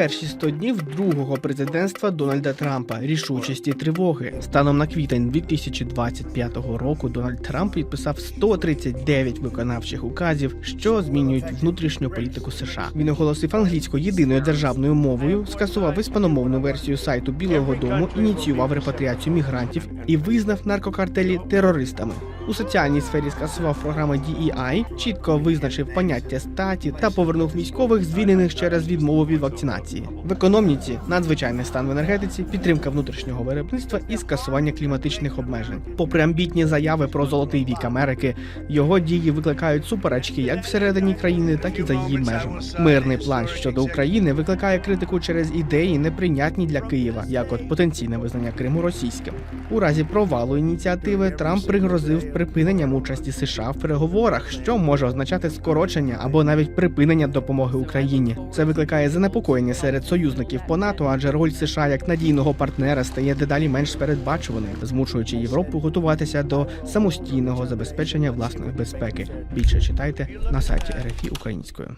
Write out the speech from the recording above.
перші 100 днів другого президентства Дональда Трампа рішучості тривоги. Станом на квітень 2025 року Дональд Трамп підписав 139 виконавчих указів, що змінюють внутрішню політику США. Він оголосив англійську єдиною державною мовою, скасував іспаномовну версію сайту Білого Дому, ініціював репатріацію мігрантів і визнав наркокартелі терористами. У соціальній сфері скасував програми DEI, чітко визначив поняття статі та повернув військових, звільнених через відмову від вакцинації. В економіці надзвичайний стан в енергетиці, підтримка внутрішнього виробництва і скасування кліматичних обмежень. Попри амбітні заяви про золотий вік Америки, його дії викликають суперечки як всередині країни, так і за її межами. Мирний план щодо України викликає критику через ідеї, неприйнятні для Києва, як от потенційне визнання Криму російським. У разі провалу ініціативи Трамп пригрозив припиненням участі США в переговорах, що може означати скорочення або навіть припинення допомоги Україні. Це викликає занепокоєння серед союзників по НАТО, адже роль США як надійного партнера стає дедалі менш передбачуваною, змушуючи Європу готуватися до самостійного забезпечення власної безпеки. Більше читайте на сайті РФІ українською.